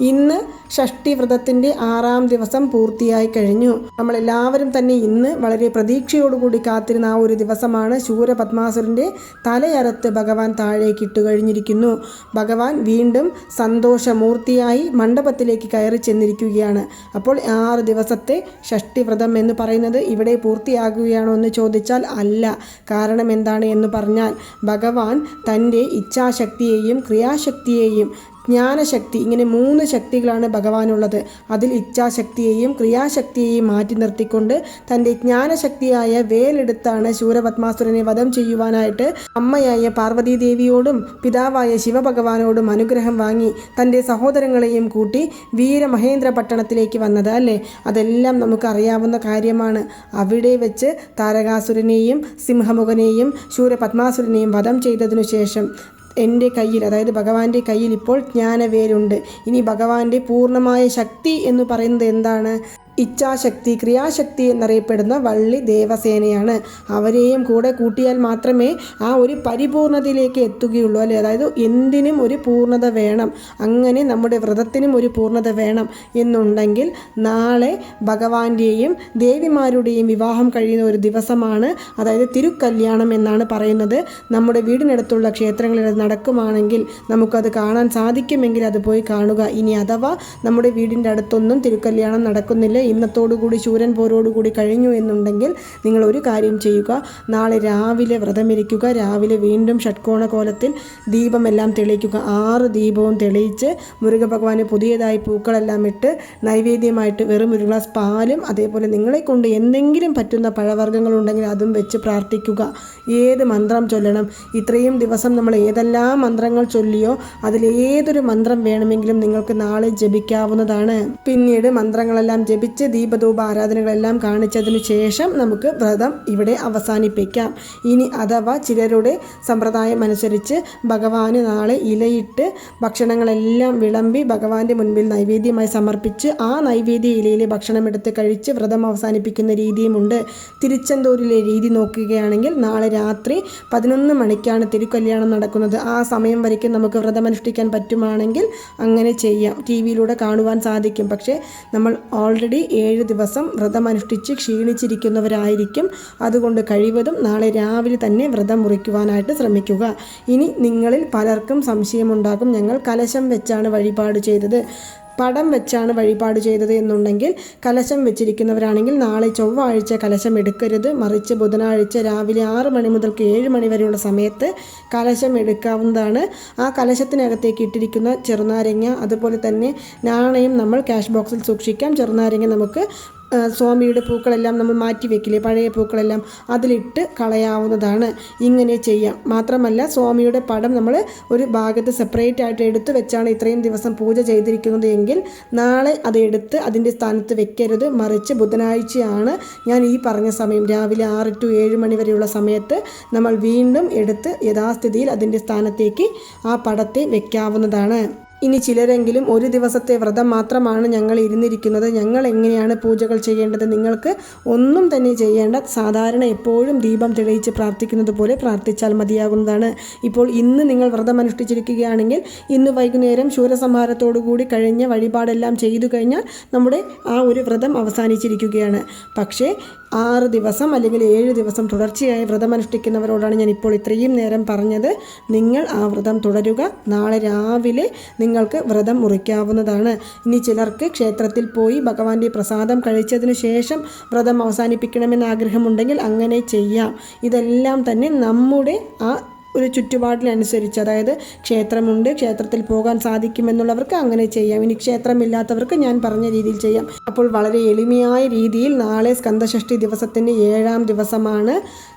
ഇന്ന് ഷഷ്ടി വ്രതത്തിന്റെ ആറാം ദിവസം പൂർത്തിയായി കഴിഞ്ഞു. നമ്മളെല്ലാവരും തന്നെ ഇന്ന് വളരെ പ്രതീക്ഷയോടുകൂടി കാത്തിരുന്ന ആ ഒരു ദിവസമാണ് ശൂരപത്മാസുരന്റെ തലയറത്ത് ഭഗവാൻ താഴേക്ക് ഇട്ടു കഴിഞ്ഞിരിക്കുന്നു. ഭഗവാൻ വീണ്ടും സന്തോഷമൂർത്തിയായി മണ്ഡപത്തിലേക്ക് കയറി ചെന്നിരിക്കുകയാണ്. അപ്പോൾ ആറ് ദിവസത്തെ ഷഷ്ടി വ്രതം എന്ന് പറയുന്നത് ഇവിടെ പൂർത്തിയാകുകയാണോ എന്ന് ചോദിച്ചാൽ അല്ല. കാരണം എന്താണ് എന്ന് പറഞ്ഞാൽ ഭഗവാൻ തന്റെ ഇച്ഛാശക്തിയെയും ക്രിയാശക്തിയെയും ജ്ഞാനശക്തി ഇങ്ങനെ മൂന്ന് ശക്തികളാണ് ഭഗവാനുള്ളത്. അതിൽ ഇച്ഛാശക്തിയെയും ക്രിയാശക്തിയെയും മാറ്റി നിർത്തിക്കൊണ്ട് തന്റെ ജ്ഞാനശക്തിയായ വേലെടുത്താണ് ശൂരപത്മാസുരനെ വധം ചെയ്യുവാനായിട്ട് അമ്മയായ പാർവതീദേവിയോടും പിതാവായ ശിവഭഗവാനോടും അനുഗ്രഹം വാങ്ങി തന്റെ സഹോദരങ്ങളെയും കൂട്ടി വീരമഹേന്ദ്ര പട്ടണത്തിലേക്ക് വന്നത് അല്ലേ? അതെല്ലാം നമുക്കറിയാവുന്ന കാര്യമാണ്. അവിടെ വെച്ച് താരകാസുരനെയും സിംഹമുഖനെയും ശൂരപത്മാസുരനെയും വധം ചെയ്തതിനു ശേഷം എന്റെ കയ്യിൽ അതായത് ഭഗവാന്റെ കയ്യിൽ ഇപ്പോൾ ജ്ഞാനവേരുണ്ട്. ഇനി ഭഗവാന്റെ പൂർണമായ ശക്തി എന്ന് പറയുന്നത് എന്താണ്? ഇച്ഛാശക്തി ക്രിയാശക്തി എന്നറിയപ്പെടുന്ന വള്ളി ദേവസേനയാണ്. അവരെയും കൂടെ കൂട്ടിയാൽ മാത്രമേ ആ ഒരു പരിപൂർണതയിലേക്ക് എത്തുകയുള്ളൂ അല്ലേ? അതായത് എന്തിനും ഒരു പൂർണത വേണം. അങ്ങനെ നമ്മുടെ വ്രതത്തിനും ഒരു പൂർണത വേണം എന്നുണ്ടെങ്കിൽ നാളെ ഭഗവാന്റെയും ദേവിമാരുടെയും വിവാഹം കഴിയുന്ന ഒരു ദിവസമാണ്. അതായത് തിരുക്കല്യാണം എന്നാണ് പറയുന്നത്. നമ്മുടെ വീടിനടുത്തുള്ള ക്ഷേത്രങ്ങളിൽ നടക്കുവാണെങ്കിൽ നമുക്കത് കാണാൻ സാധിക്കുമെങ്കിൽ അത് പോയി കാണുക. ഇനി അഥവാ നമ്മുടെ വീടിന്റെ അടുത്തൊന്നും തിരുക്കല്യാണം നടക്കുന്നില്ല ഇന്നത്തോടുകൂടി ശൂരൻ പോരോടുകൂടി കഴിഞ്ഞു എന്നുണ്ടെങ്കിൽ നിങ്ങൾ ഒരു കാര്യം ചെയ്യുക. നാളെ രാവിലെ വ്രതമിരിക്കുക. രാവിലെ വീണ്ടും ഷട്കോണ കോലത്തിൽ ദീപമെല്ലാം തെളിയിക്കുക. ആറ് ദീപവും തെളിയിച്ച് മുരുക ഭഗവാന് പുതിയതായി പൂക്കളെല്ലാം ഇട്ട് നൈവേദ്യമായിട്ട് വെറും ഒരു ഗ്ലാസ് പാലും അതേപോലെ നിങ്ങളെ കൊണ്ട് എന്തെങ്കിലും പറ്റുന്ന പഴവർഗങ്ങളുണ്ടെങ്കിൽ അതും വെച്ച് പ്രാർത്ഥിക്കുക. ഏത് മന്ത്രം ചൊല്ലണം? ഇത്രയും ദിവസം നമ്മൾ ഏതെല്ലാം മന്ത്രങ്ങൾ ചൊല്ലിയോ അതിലേതൊരു മന്ത്രം വേണമെങ്കിലും നിങ്ങൾക്ക് നാളെ ജപിക്കാവുന്നതാണ്. പിന്നീട് മന്ത്രങ്ങളെല്ലാം ജപിച്ച് ദീപധൂപ ആരാധനകളെല്ലാം കാണിച്ചതിനു ശേഷം നമുക്ക് വ്രതം ഇവിടെ അവസാനിപ്പിക്കാം. ഇനി അഥവാ ചിലരുടെ സമ്പ്രദായം അനുസരിച്ച് ഭഗവാന് നാളെ ഇലയിട്ട് ഭക്ഷണങ്ങളെല്ലാം വിളമ്പി ഭഗവാന്റെ മുൻപിൽ നൈവേദ്യമായി സമർപ്പിച്ച് ആ നൈവേദ്യ ഇലയിലെ ഭക്ഷണം എടുത്ത് കഴിച്ച് വ്രതം അവസാനിപ്പിക്കുന്ന രീതിയുമുണ്ട്. തിരുച്ചെന്തൂരിലെ രീതി നോക്കുകയാണെങ്കിൽ നാളെ രാത്രി പതിനൊന്ന് മണിക്കാണ് തിരുക്കല്യാണം നടക്കുന്നത്. ആ സമയം വരയ്ക്കും നമുക്ക് വ്രതം അനുഷ്ഠിക്കാൻ പറ്റുമാണെങ്കിൽ അങ്ങനെ ചെയ്യാം. ടി വിയിലൂടെ കാണുവാൻ സാധിക്കും. പക്ഷേ നമ്മൾ ഓൾറെഡി ഏഴ് ദിവസം വ്രതമനുഷ്ഠിച്ച് ക്ഷീണിച്ചിരിക്കുന്നവരായിരിക്കും. അതുകൊണ്ട് കഴിവതും നാളെ രാവിലെ തന്നെ വ്രതം മുറിക്കുവാനായിട്ട് ശ്രമിക്കുക. ഇനി നിങ്ങളിൽ പലർക്കും സംശയമുണ്ടാകും. ഞങ്ങൾ കലശം വെച്ചാണ് വഴിപാട് ചെയ്തത്. പടം വെച്ചാണ് വഴിപാട് ചെയ്തത് എന്നുണ്ടെങ്കിൽ കലശം വെച്ചിരിക്കുന്നവരാണെങ്കിൽ നാളെ ചൊവ്വാഴ്ച കലശം എടുക്കരുത്. മറിച്ച് ബുധനാഴ്ച രാവിലെ ആറ് മണി മുതൽക്ക് ഏഴ് മണി വരെയുള്ള സമയത്ത് കലശം എടുക്കാവുന്നതാണ്. ആ കലശത്തിനകത്തേക്ക് ഇട്ടിരിക്കുന്ന ചെറുനാരങ്ങ അതുപോലെ തന്നെ നാണയം നമ്മൾ ക്യാഷ് ബോക്സിൽ സൂക്ഷിക്കാം. ചെറുനാരങ്ങ നമുക്ക് സ്വാമിയുടെ പൂക്കളെല്ലാം നമ്മൾ മാറ്റി വെക്കില്ലേ? പഴയ പൂക്കളെല്ലാം അതിലിട്ട് കളയാവുന്നതാണ്. ഇങ്ങനെ ചെയ്യാം. മാത്രമല്ല സ്വാമിയുടെ പടം നമ്മൾ ഒരു ഭാഗത്ത് സെപ്പറേറ്റ് ആയിട്ട് എടുത്ത് വെച്ചാണ് ഇത്രയും ദിവസം പൂജ ചെയ്തിരിക്കുന്നത് എങ്കിൽ നാളെ അത് എടുത്ത് അതിന്റെ സ്ഥാനത്ത് വെക്കരുത്. മറിച്ച് ബുധനാഴ്ചയാണ് ഞാൻ ഈ പറഞ്ഞ സമയം രാവിലെ ആറ് ടു ഏഴ് മണി വരെയുള്ള സമയത്ത് നമ്മൾ വീണ്ടും എടുത്ത് യഥാസ്ഥിതിയിൽ അതിന്റെ സ്ഥാനത്തേക്ക് ആ പടത്തെ വെക്കാവുന്നതാണ്. ഇനി ചിലരെങ്കിലും ഒരു ദിവസത്തെ വ്രതം മാത്രമാണ് ഞങ്ങൾ ഇരുന്നിരിക്കുന്നത്. ഞങ്ങൾ എങ്ങനെയാണ് പൂജകൾ ചെയ്യേണ്ടത് നിങ്ങൾക്ക് ഒന്നും തന്നെ ചെയ്യേണ്ട സാധാരണ എപ്പോഴും ദീപം തെളിയിച്ച് പ്രാർത്ഥിക്കുന്നത് പോലെ പ്രാർത്ഥിച്ചാൽ മതിയാകുന്നതാണ്. ഇപ്പോൾ ഇന്ന് നിങ്ങൾ വ്രതം അനുഷ്ഠിച്ചിരിക്കുകയാണെങ്കിൽ ഇന്ന് വൈകുന്നേരം ശൂരസംഹാരത്തോടുകൂടി കഴിഞ്ഞ വഴിപാടെല്ലാം ചെയ്തു കഴിഞ്ഞാൽ നമ്മുടെ ആ ഒരു വ്രതം അവസാനിച്ചിരിക്കുകയാണ്. പക്ഷേ ആറ് ദിവസം അല്ലെങ്കിൽ ഏഴ് ദിവസം തുടർച്ചയായി വ്രതം അനുഷ്ഠിക്കുന്നവരോടാണ് ഞാൻ ഇപ്പോൾ ഇത്രയും നേരം പറഞ്ഞത്. നിങ്ങൾ ആ വ്രതം തുടരുക. നാളെ രാവിലെ നിങ്ങൾക്ക് വ്രതം മുറിക്കാവുന്നതാണ്. ഇനി ചിലർക്ക് ക്ഷേത്രത്തിൽ പോയി ഭഗവാന്റെ പ്രസാദം കഴിച്ചതിനു ശേഷം വ്രതം അവസാനിപ്പിക്കണമെന്ന് ആഗ്രഹമുണ്ടെങ്കിൽ അങ്ങനെ ചെയ്യാം. ഇതെല്ലാം തന്നെ നമ്മുടെ ആ ഒരു ചുറ്റുപാടിനനുസരിച്ച് അതായത് ക്ഷേത്രമുണ്ട് ക്ഷേത്രത്തിൽ പോകാൻ സാധിക്കുമെന്നുള്ളവർക്ക് അങ്ങനെ ചെയ്യാം. ഇനി ക്ഷേത്രമില്ലാത്തവർക്ക് ഞാൻ പറഞ്ഞ രീതിയിൽ ചെയ്യാം. അപ്പോൾ വളരെ എളിമയായ രീതിയിൽ നാളെ സ്കന്ദഷഷ്ടി ദിവസത്തിന്റെ ഏഴാം ദിവസമാണ്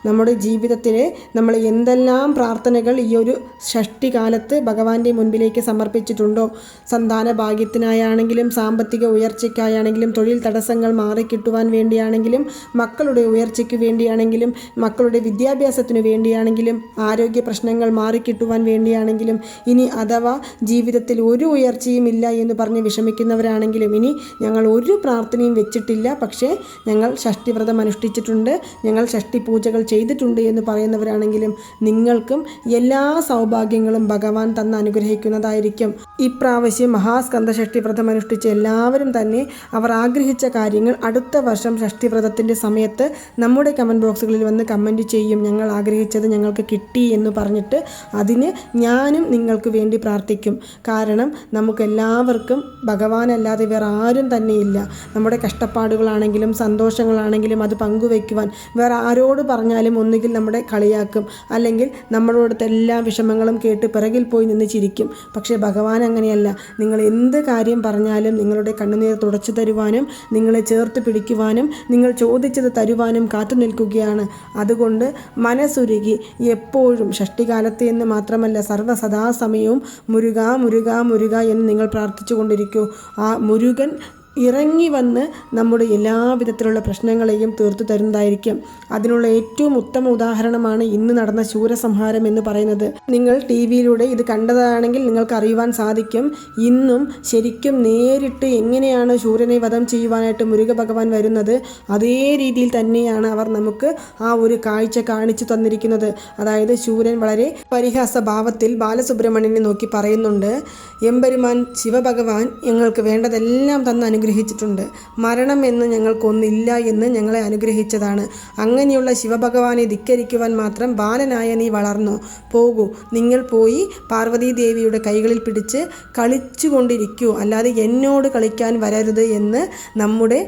നമ്മുടെ ജീവിതത്തിൽ നമ്മൾ എന്തെല്ലാം പ്രാർത്ഥനകൾ ഈ ഒരു ഷഷ്ടി കാലത്ത് ഭഗവാന്റെ മുൻപിലേക്ക് സമർപ്പിച്ചിട്ടുണ്ടോ? സന്താന ഭാഗ്യത്തിനായാണെങ്കിലും സാമ്പത്തിക ഉയർച്ചയ്ക്കായാണെങ്കിലും തൊഴിൽ തടസ്സങ്ങൾ മാറിക്കിട്ടുവാൻ വേണ്ടിയാണെങ്കിലും മക്കളുടെ ഉയർച്ചയ്ക്ക് വേണ്ടിയാണെങ്കിലും മക്കളുടെ വിദ്യാഭ്യാസത്തിനു വേണ്ടിയാണെങ്കിലും ആരോഗ്യ പ്രശ്നങ്ങൾ മാറിക്കിട്ടുവാൻ വേണ്ടിയാണെങ്കിലും ഇനി അഥവാ ജീവിതത്തിൽ ഒരു ഉയർച്ചയും ഇല്ല എന്ന് പറഞ്ഞ് വിഷമിക്കുന്നവരാണെങ്കിലും ഇനി ഞങ്ങൾ ഒരു പ്രാർത്ഥനയും വെച്ചിട്ടില്ല. പക്ഷേ ഞങ്ങൾ ഷഷ്ടിവ്രതം അനുഷ്ഠിച്ചിട്ടുണ്ട്. ഞങ്ങൾ ഷഷ്ടി പൂജകൾ ചെയ്തിട്ടുണ്ട് എന്ന് പറയുന്നവരാണെങ്കിലും നിങ്ങൾക്കും എല്ലാ സൗഭാഗ്യങ്ങളും ഭഗവാൻ തന്ന് അനുഗ്രഹിക്കുന്നതായിരിക്കും. ഇപ്രാവശ്യം മഹാസ്കന്ധ ഷഷ്ടിവ്രതം അനുഷ്ഠിച്ച എല്ലാവരും തന്നെ അവർ ആഗ്രഹിച്ച കാര്യങ്ങൾ അടുത്ത വർഷം ഷഷ്ടിവ്രതത്തിന്റെ സമയത്ത് നമ്മുടെ കമന്റ് ബോക്സുകളിൽ വന്ന് കമന്റ് ചെയ്യും. ഞങ്ങൾ ആഗ്രഹിച്ചത് ഞങ്ങൾക്ക് കിട്ടി എന്ന് പറഞ്ഞിട്ട് അതിന് ഞാനും നിങ്ങൾക്ക് വേണ്ടി പ്രാർത്ഥിക്കും. കാരണം നമുക്കെല്ലാവർക്കും ഭഗവാനല്ലാതെ വേറെ ആരും തന്നെയില്ല. നമ്മുടെ കഷ്ടപ്പാടുകളാണെങ്കിലും സന്തോഷങ്ങളാണെങ്കിലും അത് പങ്കുവയ്ക്കുവാൻ വേറെ ആരോട് പറഞ്ഞാലും ഒന്നുകിൽ നമ്മുടെ കളിയാക്കും. അല്ലെങ്കിൽ നമ്മളോടത്തെ എല്ലാ വിഷമങ്ങളും കേട്ട് പിറകിൽ പോയി നിന്ന് ചിരിക്കും. പക്ഷേ ഭഗവാൻ അങ്ങനെയല്ല. നിങ്ങൾ എന്ത് കാര്യം പറഞ്ഞാലും നിങ്ങളുടെ കണ്ണുനീർ തുടച്ചു തരുവാനും നിങ്ങളെ ചേർത്ത് പിടിക്കുവാനും നിങ്ങൾ ചോദിച്ചത് തരുവാനും കാത്തു നിൽക്കുകയാണ്. അതുകൊണ്ട് മനസ്സുരുകി എപ്പോഴും ഷഷ്ടികാലത്ത് എന്ന് മാത്രമല്ല സർവ സദാസമയവും മുരുക മുരുക മുരുക എന്ന് നിങ്ങൾ പ്രാർത്ഥിച്ചു കൊണ്ടിരിക്കൂ ആ മുരുകൻ ഇറങ്ങി വന്ന് നമ്മുടെ എല്ലാവിധത്തിലുള്ള പ്രശ്നങ്ങളെയും തീർത്തു തരുന്നതായിരിക്കും. അതിനുള്ള ഏറ്റവും ഉത്തമ ഉദാഹരണമാണ് ഇന്ന് നടന്ന ശൂരസംഹാരം എന്ന് പറയുന്നത്. നിങ്ങൾ ടി വിയിലൂടെ ഇത് കണ്ടതാണെങ്കിൽ നിങ്ങൾക്ക് അറിയുവാൻ സാധിക്കും. ഇന്നും ശരിക്കും നേരിട്ട് എങ്ങനെയാണ് ശൂരനെ വധം ചെയ്യുവാനായിട്ട് മുരുക ഭഗവാൻ വരുന്നത് അതേ രീതിയിൽ തന്നെയാണ് അവർ നമുക്ക് ആ ഒരു കാഴ്ച കാണിച്ചു തന്നിരിക്കുന്നത്. അതായത് ശൂരൻ വളരെ പരിഹാസ ഭാവത്തിൽ ബാലസുബ്രഹ്മണ്യനെ നോക്കി പറയുന്നുണ്ട് എമ്പെരുമാൻ ശിവഭഗവാൻ ഞങ്ങൾക്ക് വേണ്ടതെല്ലാം തന്ന് അനുഗ്രഹിച്ചിട്ടുണ്ട് മരണം എന്ന് ഞങ്ങൾക്കൊന്നില്ല എന്ന് ഞങ്ങളെ അനുഗ്രഹിച്ചതാണ്. അങ്ങനെയുള്ള ശിവഭഗവാനെ ധിക്കരിക്കുവാൻ മാത്രം ബാലനായ നീ വളർന്നു. പോകൂ. നിങ്ങൾ പോയി പാർവതീ ദേവിയുടെ കൈകളിൽ പിടിച്ച് കളിച്ചുകൊണ്ടിരിക്കൂ. അല്ലാതെ എന്നോട് കളിക്കാൻ വരരുത് എന്ന് നമ്മുടെ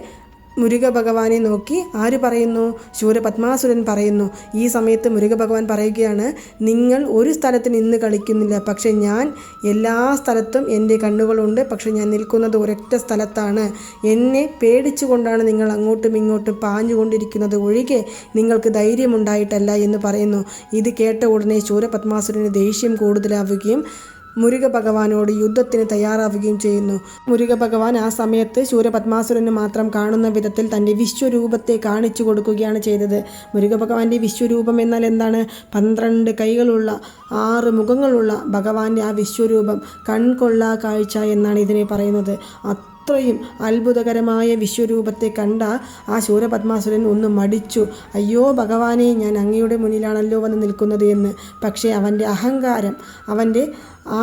മുരുക ഭഗവാനെ നോക്കി ആര് പറയുന്നു? ശൂരപത്മാസുരൻ പറയുന്നു. ഈ സമയത്ത് മുരുക ഭഗവാൻ പറയുകയാണ് നിങ്ങൾ ഒരു സ്ഥലത്ത് നിന്ന് കളിക്കുന്നില്ല. പക്ഷേ ഞാൻ എല്ലാ സ്ഥലത്തും എന്റെ കണ്ണുകളുണ്ട്. പക്ഷേ ഞാൻ നിൽക്കുന്നത് ഒരൊറ്റ സ്ഥലത്താണ്. എന്നെ പേടിച്ചുകൊണ്ടാണ് നിങ്ങൾ അങ്ങോട്ടും ഇങ്ങോട്ടും പാഞ്ഞുകൊണ്ടിരിക്കുന്നത്. ഒഴികെ നിങ്ങൾക്ക് ധൈര്യമുണ്ടായിട്ടല്ല എന്ന് പറയുന്നു. ഇത് കേട്ട ഉടനെ ശൂരപത്മാസുരന് ദേഷ്യം കൂടുതലാവുകയും മുരുക ഭഗവാനോട് യുദ്ധത്തിന് തയ്യാറാവുകയും ചെയ്യുന്നു. മുരുക ഭഗവാൻ ആ സമയത്ത് ശൂരപത്മാസുരന് മാത്രം കാണുന്ന വിധത്തിൽ തന്റെ വിശ്വരൂപത്തെ കാണിച്ചു കൊടുക്കുകയാണ് ചെയ്തത്. മുരുക ഭഗവാന്റെ വിശ്വരൂപം എന്നാൽ എന്താണ്? പന്ത്രണ്ട് കൈകളുള്ള ആറ് മുഖങ്ങളുള്ള ഭഗവാന്റെ ആ വിശ്വരൂപം കൺകൊള്ളാ കാഴ്ച എന്നാണ് ഇതിനെ പറയുന്നത്. അത്രയും അത്ഭുതകരമായ വിശ്വരൂപത്തെ കണ്ട ആ ശൂരപത്മാസുരൻ ഒന്ന് മടിച്ചു. അയ്യോ ഭഗവാനെ ഞാൻ അങ്ങയുടെ മുന്നിലാണല്ലോ വന്ന് നിൽക്കുന്നത് എന്ന്. പക്ഷേ അവന്റെ അഹങ്കാരം അവന്റെ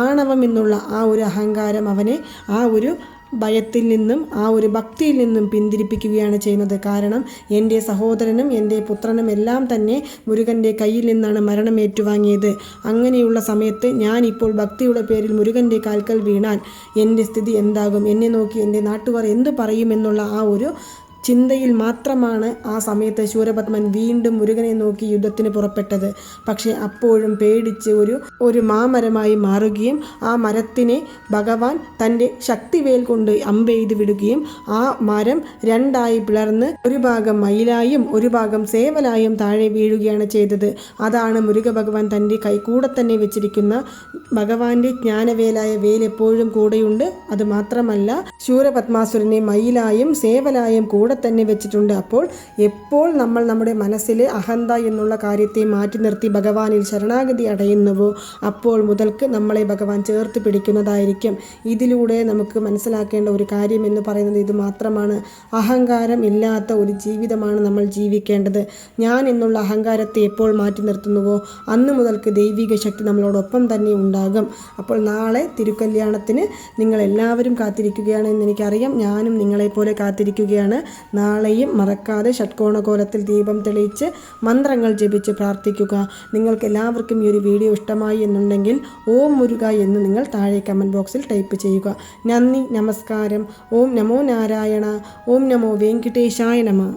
ആണവം എന്നുള്ള ആ ഒരു അഹങ്കാരം അവനെ ആ ഒരു ഭയത്തിൽ നിന്നും ആ ഒരു ഭക്തിയിൽ നിന്നും പിന്തിരിപ്പിക്കുകയാണ് ചെയ്യുന്നത്. കാരണം എന്റെ സഹോദരനും എന്റെ പുത്രനും എല്ലാം തന്നെ മുരുകന്റെ കയ്യിൽ നിന്നാണ് മരണം ഏറ്റുവാങ്ങിയത്. അങ്ങനെയുള്ള സമയത്ത് ഞാൻ ഇപ്പോൾ ഭക്തിയുടെ പേരിൽ മുരുകന്റെ കാൽക്കൽ വീണാൽ എന്റെ സ്ഥിതി എന്താകും? എന്നെ നോക്കി എന്റെ നാട്ടുകാർ എന്ത് പറയുമെന്നുള്ള ആ ഒരു ചിന്തയിൽ മാത്രമാണ് ആ സമയത്ത് ശൂരപത്മൻ വീണ്ടും മുരുകനെ നോക്കി യുദ്ധത്തിന് പുറപ്പെട്ടത്. പക്ഷേ അപ്പോഴും പേടിച്ച് ഒരു ഒരു മാമരമായി മാറുകയും ആ മരത്തിനെ ഭഗവാൻ തന്റെ ശക്തിവേൽ കൊണ്ട് അമ്പെയ്ത് വിടുകയും ആ മരം രണ്ടായി പിളർന്ന് ഒരു ഭാഗം മയിലായും ഒരു ഭാഗം സേവലായും താഴെ വീഴുകയാണ് ചെയ്തത്. അതാണ് മുരുക ഭഗവാൻ തന്റെ കൈകൂടെ തന്നെ വെച്ചിരിക്കുന്ന ഭഗവാന്റെ ജ്ഞാനവേലായ വേൽ എപ്പോഴും കൂടെയുണ്ട്. അത് മാത്രമല്ല ശൂരപത്മാസുരനെ മയിലായും സേവലായും കൂടെ അവിടെ തന്നെ വെച്ചിട്ടുണ്ട്. അപ്പോൾ എപ്പോൾ നമ്മൾ നമ്മുടെ മനസ്സിൽ അഹന്ത എന്നുള്ള കാര്യത്തെ മാറ്റി നിർത്തി ഭഗവാനിൽ ശരണാഗതി അടയുന്നുവോ അപ്പോൾ മുതൽക്ക് നമ്മളെ ഭഗവാൻ ചേർത്ത് പിടിക്കുന്നതായിരിക്കും. ഇതിലൂടെ നമുക്ക് മനസ്സിലാക്കേണ്ട ഒരു കാര്യം എന്ന് പറയുന്നത് ഇത് മാത്രമാണ്. അഹങ്കാരം ഇല്ലാത്ത ഒരു ജീവിതമാണ് നമ്മൾ ജീവിക്കേണ്ടത്. ഞാൻ എന്നുള്ള അഹങ്കാരത്തെ എപ്പോൾ മാറ്റി നിർത്തുന്നുവോ അന്ന് മുതൽക്ക് ദൈവിക ശക്തി നമ്മളോടൊപ്പം തന്നെ ഉണ്ടാകും. അപ്പോൾ നാളെ തിരുക്കല്യാണത്തിന് നിങ്ങൾ എല്ലാവരും കാത്തിരിക്കുകയാണ് എന്ന് എനിക്കറിയാം. ഞാനും നിങ്ങളെപ്പോലെ കാത്തിരിക്കുകയാണ്. നാളെയും മറക്കാതെ ഷട്കോണകോലത്തിൽ ദീപം തെളിയിച്ച് മന്ത്രങ്ങൾ ജപിച്ച് പ്രാർത്ഥിക്കുക. നിങ്ങൾക്ക് എല്ലാവർക്കും ഈ ഒരു വീഡിയോ ഇഷ്ടമായി എന്നുണ്ടെങ്കിൽ ഓം മുരുക എന്ന് നിങ്ങൾ താഴെ കമന്റ് ബോക്സിൽ ടൈപ്പ് ചെയ്യുക. നന്ദി നമസ്കാരം. ഓം നമോ നാരായണ. ഓം നമോ വെങ്കിട്ടേശായ നമ.